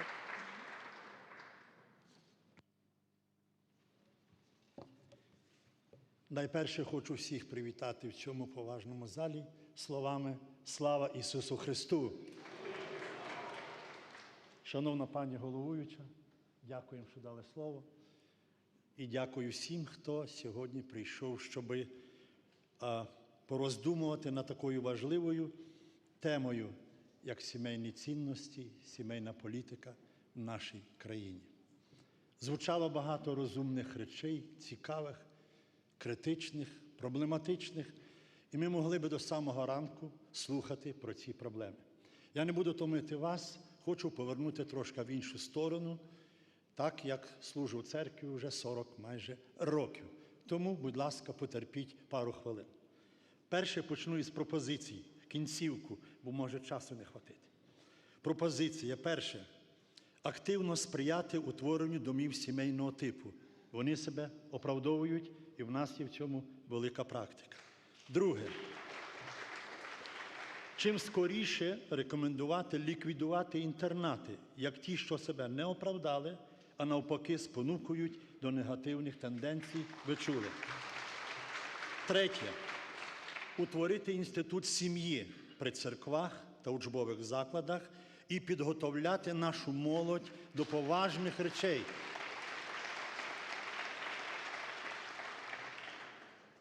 Так. Найперше хочу всіх привітати в цьому поважному залі словами Слава Ісусу Христу. Шановна пані головуюча, дякуємо, що дали слово. І дякую всім, хто сьогодні прийшов, щоб пороздумувати над такою важливою темою, як сімейні цінності, сімейна політика в нашій країні. Звучало багато розумних речей, цікавих, критичних, проблематичних, і ми могли би до самого ранку слухати про ці проблеми. Я не буду томити вас, хочу повернути трошки в іншу сторону, так як служу в церкві вже 40 майже років. Тому, будь ласка, потерпіть пару хвилин. Перше почну із пропозицій, кінцівку, бо може часу не хватити. Пропозиція перше активно сприяти утворенню домів сімейного типу. Вони себе оправдовують, і в нас є в цьому велика практика. Друге, чим скоріше рекомендувати ліквідувати інтернати, як ті, що себе не оправдали, а навпаки, спонукують до негативних тенденцій, ви чули. Третє. Утворити інститут сім'ї при церквах та учбових закладах і підготовляти нашу молодь до поважних речей.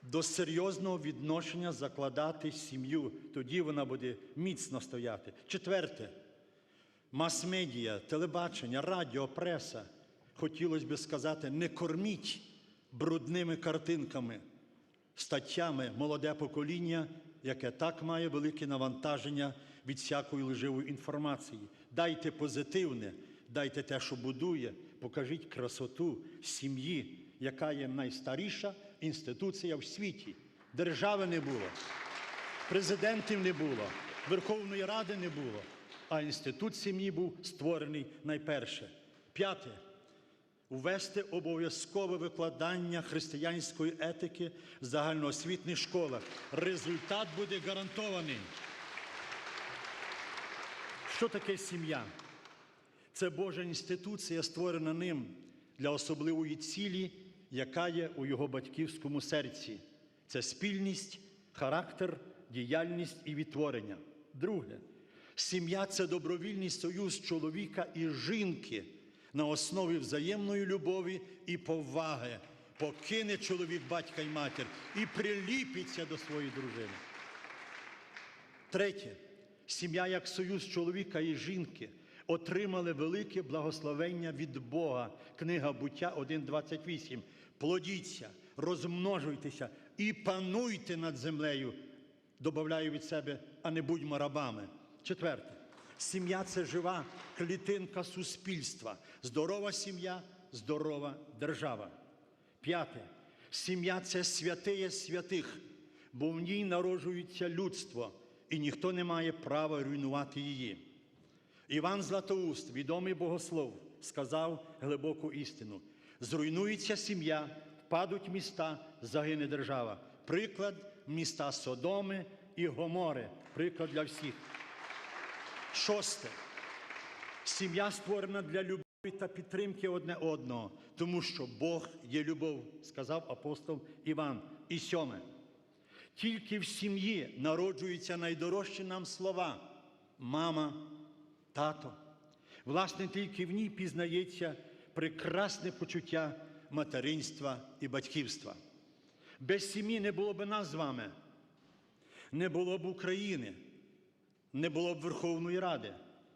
До серйозного відношення закладати сім'ю, тоді вона буде міцно стояти. Четверте, мас-медіа, телебачення, радіо, преса. Хотілося б сказати, не корміть брудними картинками, статтями молоде покоління, яке так має велике навантаження від всякої лживої інформації. Дайте позитивне, дайте те, що будує, покажіть красоту сім'ї, яка є найстаріша інституція в світі. Держави не було, президентів не було, Верховної Ради не було, а інститут сім'ї був створений найперше. П'яте. Ввести обов'язкове викладання християнської етики в загальноосвітніх школах. Результат буде гарантований. Що таке сім'я? Це Божа інституція, створена ним для особливої цілі, яка є у його батьківському серці. Це спільність, характер, діяльність і відтворення. Друге, сім'я це добровільний союз чоловіка і жінки на основі взаємної любові і поваги. Покине чоловік батька і матір і приліпиться до своєї дружини. Третє, сім'я як союз чоловіка і жінки отримали велике благословення від Бога. Книга буття 1.28. Плодіться, розмножуйтеся і пануйте над землею. Добавляю від себе, а не будьмо рабами. Четверте. Сім'я це жива клітинка суспільства. Здорова сім'я, здорова держава. П'яте. Сім'я це святиє святих, бо в ній народжується людство, і ніхто не має права руйнувати її. Іван Златоуст, відомий богослов, сказав глибоку істину: зруйнується сім'я, впадуть міста, загине держава. Приклад міста Содоми і Гомори. Приклад для всіх. Шосте. Сім'я створена для любові та підтримки одне одного, тому що Бог є любов, сказав апостол Іван. І сьоме. Тільки в сім'ї народжуються найдорожчі нам слова мама, тато. Власне, тільки в ній пізнається прекрасне почуття материнства і батьківства. Без сім'ї не було б нас з вами, не було б України не було б Верховної Ради.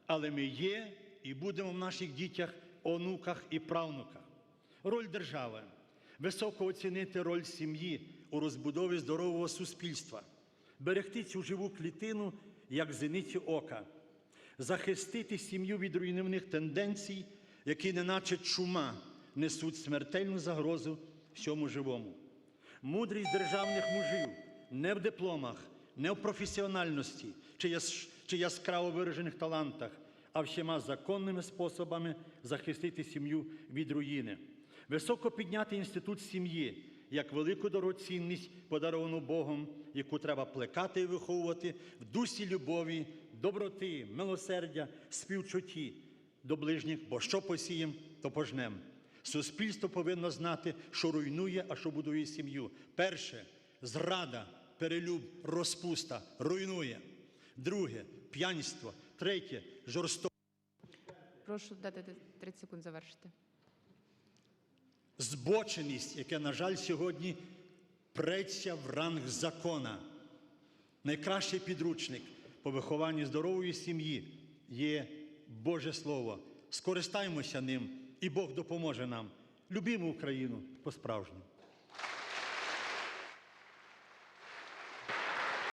Але ми є і будемо в наших дітях, онуках і правнуках. Роль держави високо оцінити роль сім'ї у розбудові здорового суспільства, берегти цю живу клітину як зениці ока, захистити сім'ю від руйнівних тенденцій, які, неначе чума, несуть смертельну загрозу всьому живому. Мудрість державних мужів не в дипломах, не в професіональності чи, чи яскраво виражених талантах, а всіма законними способами захистити сім'ю від руїни. Високо підняти інститут сім'ї як велику дорогоцінність, подаровану Богом, яку треба плекати і виховувати в дусі любові, доброти, милосердя, співчутті. до ближніх, бо що посієм, то пожнем. Суспільство повинно знати, що руйнує, а що будує сім'ю. Перше зрада, перелюб, розпуста руйнує. Друге п'янство. Третє жорстокість. Прошу дати 30 секунд завершити. збоченість, яке, на жаль, сьогодні преться в ранг закона. Найкращий підручник по вихованню здорової сім'ї є Боже Слово. Скористаємося ним, і Бог допоможе нам. Любімо Україну по-справжньому.